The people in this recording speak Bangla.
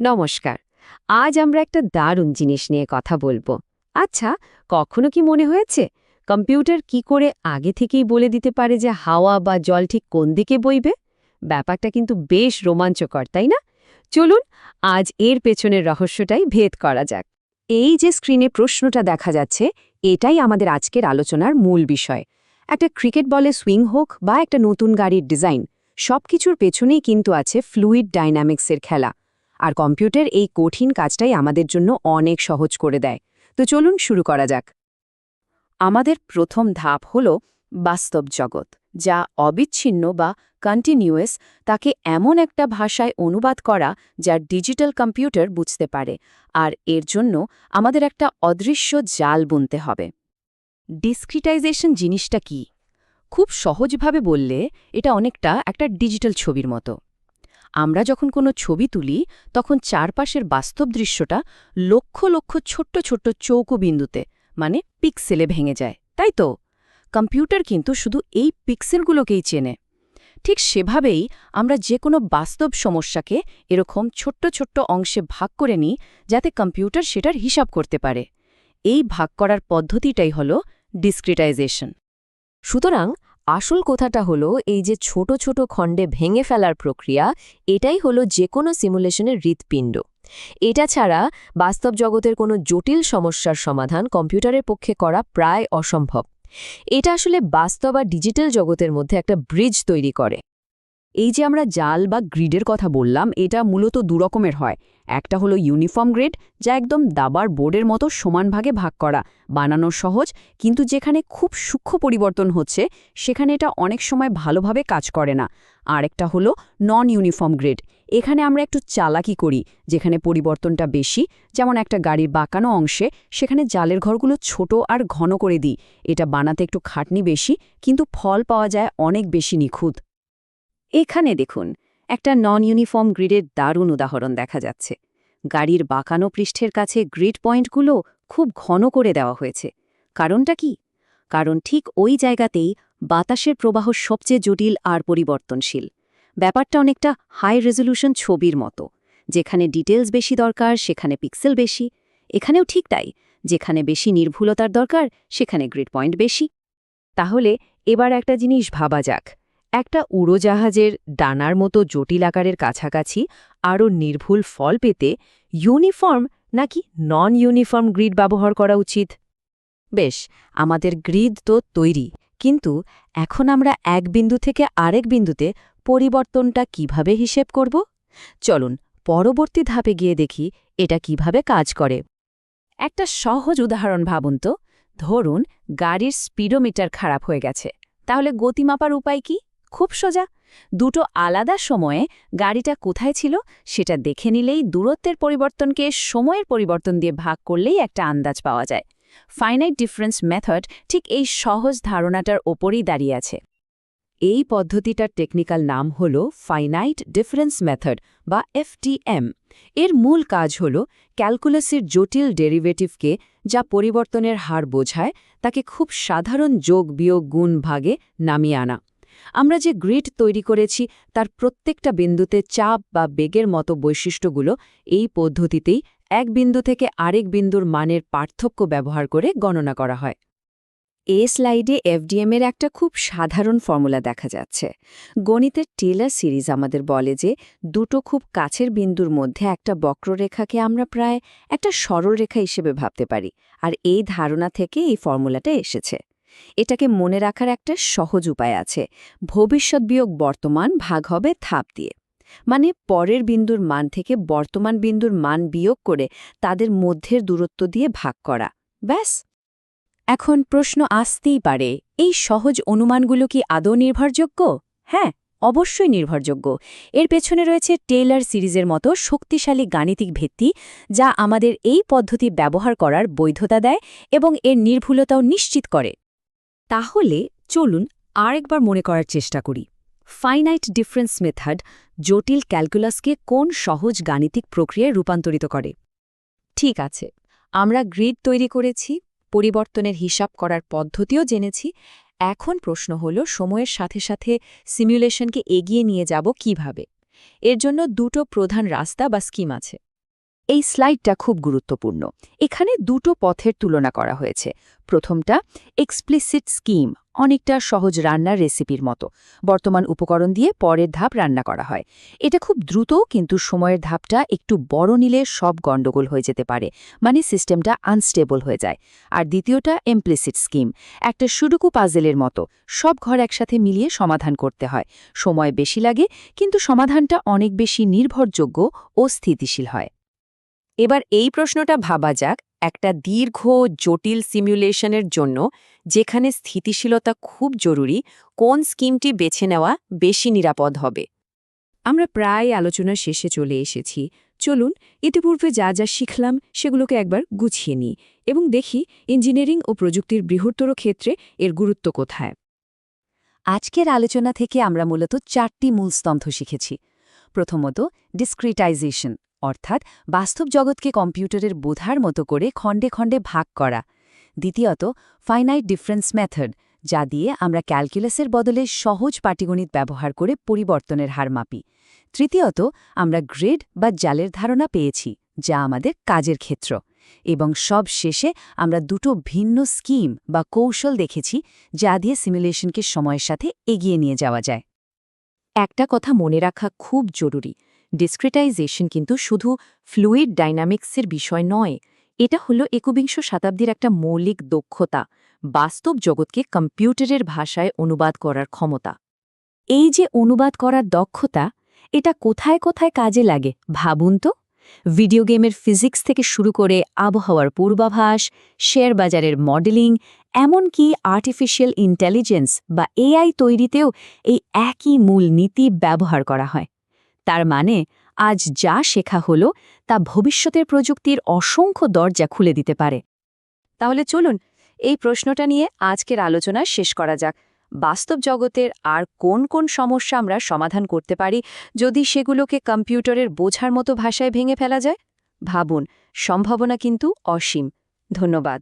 নমস্কার। আজ আমরা একটা দারুণ জিনিস নিয়ে কথা বলব। আচ্ছা কখনো কি মনে হয়েছে? কম্পিউটার কি করে আগে থেকেই বলে দিতে পারে যে হাওয়া বা জল ঠিক কোন দিকে বইবে? ব্যাপারটা কিন্তু বেশ রোমাঞ্চকর, তাই না? চলুন, আজ এর পেছনের রহস্যটাই ভেদ করা যাক। এই যে স্ক্রিনে প্রশ্নটা দেখা যাচ্ছে, এটাই আমাদের আজকের আলোচনার মূল বিষয়। একটা ক্রিকেট বলে সুইং হোক বা একটা নতুন গাড়ির ডিজাইন, সবকিছুর পেছনেই কিন্তু আছে ফ্লুইড ডাইনামিক্সের খেলা। আর কম্পিউটার এই কঠিন কাজটাই আমাদের জন্য অনেক সহজ করে দেয়। তো চলুন শুরু করা যাক। আমাদের প্রথম ধাপ হল বাস্তব জগৎ, যা অবিচ্ছিন্ন বা কন্টিনিউয়াস তাকে এমন একটা ভাষায় অনুবাদ করা যা ডিজিটাল কম্পিউটার বুঝতে পারে, আর এর জন্য আমাদের একটা অদৃশ্য জাল বুনতে হবে। ডিসক্রিটাইজেশন জিনিসটা কি? খুব সহজভাবে বললে এটা অনেকটা একটা ডিজিটাল ছবির মতো। আমরা যখন কোনো ছবি তুলি, তখন চারপাশের বাস্তব দৃশ্যটা লক্ষ লক্ষ ছোট্ট ছোট্ট চৌকো বিন্দুতে মানে পিক্সেলে ভেঙে যায়, তাই তো? কম্পিউটার কিন্তু শুধু এই পিক্সেলগুলোকেই চেনে। ঠিক সেভাবেই আমরা যে কোনো বাস্তব সমস্যাকে এরকম ছোট্ট ছোট্ট অংশে ভাগ করে নিই, যাতে কম্পিউটার সেটার হিসাব করতে পারে। এই ভাগ করার পদ্ধতিটাই হল ডিসক্রিটাইজেশন সুতরাং আসল কথাটা হলো, এই যে ছোট ছোট খণ্ডে ভেঙে ফেলার প্রক্রিয়া, এটাই হলো যে কোনো সিমুলেশনের হৃৎপিণ্ড। এটা ছাড়া বাস্তব জগতের কোনো জটিল সমস্যার সমাধান কম্পিউটারের পক্ষে করা প্রায় অসম্ভব। এটা আসলে বাস্তব আর ডিজিটাল জগতের মধ্যে একটা ব্রিজ তৈরি করে। এই যে আমরা জাল বা গ্রিডের কথা বললাম, এটা মূলত দুরকমের হয়। একটা হলো ইউনিফর্ম গ্রেড, যা একদম দাবার বোর্ডের মতো সমান ভাগে ভাগ করা, বানানো সহজ, কিন্তু যেখানে খুব সূক্ষ্ম পরিবর্তন হচ্ছে, সেখানে এটা অনেক সময় ভালোভাবে কাজ করে না। আর একটা হলো নন ইউনিফর্ম গ্রেড এখানে আমরা একটু চালাকি করি, যেখানে পরিবর্তনটা বেশি, যেমন একটা গাড়ির বাঁকানো অংশে, সেখানে জালের ঘরগুলো ছোট আর ঘন করে দিই। এটা বানাতে একটু খাটনি বেশি, কিন্তু ফল পাওয়া যায় অনেক বেশি নিখুঁত। এখানে দেখুন, একটা নন ইউনিফর্ম গ্রিডের দারুণ উদাহরণ দেখা যাচ্ছে। গাড়ির বাঁকানো পৃষ্ঠের কাছে গ্রিড পয়েন্টগুলো খুব ঘন করে দেওয়া হয়েছে। কারণটা কি? কারণ ঠিক ওই জায়গাতেই বাতাসের প্রবাহ সবচেয়ে জটিল আর পরিবর্তনশীল। ব্যাপারটা অনেকটা হাই রেজলিউশন ছবির মতো। যেখানে ডিটেলস বেশি দরকার, সেখানে পিক্সেল বেশি। এখানেও ঠিক তাই, যেখানে বেশি নির্ভুলতার দরকার, সেখানে গ্রিড পয়েন্ট বেশি। তাহলে এবার একটা জিনিস ভাবা যাক। একটা উড়োজাহাজের ডানার মতো জটিল আকারের কাছাকাছি আরও নির্ভুল ফল পেতে ইউনিফর্ম নাকি নন ইউনিফর্ম গ্রিড ব্যবহার করা উচিত? বেশ, আমাদের গ্রিড তো তৈরি, কিন্তু এখন আমরা এক বিন্দু থেকে আরেক বিন্দুতে পরিবর্তনটা কীভাবে হিসেব করব? চলুন, পরবর্তী ধাপে গিয়ে দেখি এটা কীভাবে কাজ করে। একটা সহজ উদাহরণ ভাবুন তো। ধরুন, গাড়ির স্পিডোমিটার খারাপ হয়ে গেছে। তাহলে গতিমাপার উপায় কি? খুব সোজা। দুটো আলাদা সময়ে গাড়িটা কোথায় ছিল সেটা দেখে নিলেই দূরত্বের পরিবর্তনকে সময়ের পরিবর্তন দিয়ে ভাগ করলেই একটা আন্দাজ পাওয়া যায়। ফাইনাইট ডিফারেন্স মেথড ঠিক এই সহজ ধারণাটার ওপরই দাঁড়িয়ে আছে। এই পদ্ধতিটার টেকনিক্যাল নাম হল ফাইনাইট ডিফারেন্স মেথড বা এফটিএম এর মূল কাজ হল ক্যালকুলাসের জটিল ডেরিভেটিভকে যা পরিবর্তনের হার বোঝায় তাকে খুব সাধারণ যোগ বিয়োগ গুণ ভাগে নামিয়ে আনা। আমরা যে গ্রিড তৈরি করেছি, তার প্রত্যেকটা বিন্দুতে চাপ বা বেগের মতো বৈশিষ্ট্যগুলো এই পদ্ধতিতেই এক বিন্দু থেকে আরেক বিন্দুর মানের পার্থক্য ব্যবহার করে গণনা করা হয়। এ স্লাইডে এফডিএম এর একটা খুব সাধারণ ফর্মুলা দেখা যাচ্ছে। গণিতের টেলার সিরিজ আমাদের বলে যে, দুটো খুব কাছের বিন্দুর মধ্যে একটা বক্ররেখাকে আমরা প্রায় একটা সরলরেখা হিসেবে ভাবতে পারি। আর এই ধারণা থেকে এই ফর্মুলাটা এসেছে। এটাকে মনে রাখার একটা সহজ উপায় আছে। ভবিষ্যৎ বিয়োগ বর্তমান ভাগ হবে থাপ দিয়ে। মানে পরের বিন্দুর মান থেকে বর্তমান বিন্দুর মান বিয়োগ করে তাদের মধ্যের দূরত্ব দিয়ে ভাগ করা। ব্যাস। এখন প্রশ্ন আসতেই পারে, এই সহজ অনুমানগুলো কি আদৌ নির্ভরযোগ্য? হ্যাঁ অবশ্যই নির্ভরযোগ্য। এর পেছনে রয়েছে টেইলার সিরিজের মতো শক্তিশালী গাণিতিক ভিত্তি যা আমাদের এই পদ্ধতি ব্যবহার করার বৈধতা দেয় এবং এর নির্ভুলতাও নিশ্চিত করে। তাহলে চলুন আরেকবার মনে করার চেষ্টা করি। ফাইনাইট ডিফারেন্স মেথড জটিল ক্যালকুলাসকে কোন সহজ গাণিতিক প্রক্রিয়ায় রূপান্তরিত করে? ঠিক আছে, আমরা গ্রিড তৈরি করেছি, পরিবর্তনের হিসাব করার পদ্ধতিও জেনেছি। এখন প্রশ্ন হল, সময়ের সাথে সাথে সিমুলেশনকে এগিয়ে নিয়ে যাব কীভাবে? এর জন্য দুটো প্রধান রাস্তা বা স্কিম আছে। এই স্লাইডটা খুব গুরুত্বপূর্ণ। এখানে দুটো পথের তুলনা করা হয়েছে। প্রথমটা এক্সপ্লিসিট স্কিম অনেকটা সহজ রান্নার রেসিপির মতো। বর্তমান উপকরণ দিয়ে পরের ধাপ রান্না করা হয়। এটা খুব দ্রুত, কিন্তু সময়ের ধাপটা একটু বড় নিলে সব গণ্ডগোল হয়ে যেতে পারে। মানে সিস্টেমটা আনস্টেবল হয়ে যায়। আর দ্বিতীয়টা এমপ্লিসিট স্কিম একটা সুডুকু পাজেলের মতো। সব ঘর একসাথে মিলিয়ে সমাধান করতে হয়। সময় বেশি লাগে, কিন্তু সমাধানটা অনেক বেশি নির্ভরযোগ্য ও স্থিতিশীল হয়। এবার এই প্রশ্নটা ভাবা যাক একটা দীর্ঘ, জটিল সিমুলেশনের জন্য যেখানে স্থিতিশীলতা খুব জরুরি, কোন স্কিমটি বেছে নেওয়া বেশি নিরাপদ হবে। আমরা প্রায় আলোচনার শেষে চলে এসেছি। চলুন, ইতিপূর্বে যা যা শিখলাম সেগুলোকে একবার গুছিয়ে নিই এবং দেখি ইঞ্জিনিয়ারিং ও প্রযুক্তির বৃহত্তর ক্ষেত্রে এর গুরুত্ব কোথায়। আজকের আলোচনা থেকে আমরা মূলত চারটি মূল স্তম্ভ শিখেছি। প্রথমত ডিসক্রিটাইজেশন অর্থাৎ বাস্তব জগৎকে কম্পিউটারের বোধার মতো করে খণ্ডে খণ্ডে ভাগ করা। দ্বিতীয়ত ফাইনাইট ডিফারেন্স মেথড যা দিয়ে আমরা ক্যালকুলাসের বদলে সহজ পাটিগণিত ব্যবহার করে পরিবর্তনের হার মাপি। তৃতীয়ত, আমরা গ্রেড বা জালের ধারণা পেয়েছি, যা আমাদের কাজের ক্ষেত্র। এবং সব শেষে আমরা দুটো ভিন্ন স্কিম বা কৌশল দেখেছি, যা দিয়ে সিমুলেশনকে সময়ের সাথে এগিয়ে নিয়ে যাওয়া যায়। একটা কথা মনে রাখা খুব জরুরি ডিসক্রিটাইজেশন কিন্তু শুধু ফ্লুইড ডাইনামিক্সের বিষয় নয়, এটা হলো একবিংশ শতাব্দীর একটা মৌলিক দক্ষতা, বাস্তব জগৎকে কম্পিউটারের ভাষায় অনুবাদ করার ক্ষমতা। এই যে অনুবাদ করার দক্ষতা, এটা কোথায় কোথায় কাজে লাগে, ভাবুন তো? ভিডিও গেমের ফিজিক্স থেকে শুরু করে আবহাওয়ার পূর্বাভাস শেয়ার বাজারের মডেলিং এমনকি আর্টিফিশিয়াল ইন্টেলিজেন্স বা এআই তৈরিতেও এই একই মূল নীতি ব্যবহার করা হয়। তার মানে আজ যা শেখা হলো তা ভবিষ্যতের প্রযুক্তির অসংখ্য দরজা খুলে দিতে পারে। তাহলে চলুন এই প্রশ্নটা নিয়ে আজকের আলোচনা শেষ করা যাক। বাস্তব জগতের আর কোন কোন সমস্যা আমরা সমাধান করতে পারি যদি সেগুলোকে কম্পিউটারের বোঝার মতো ভাষায় ভেঙে ফেলা যায়? ভাবুন, সম্ভাবনা কিন্তু অসীম। ধন্যবাদ।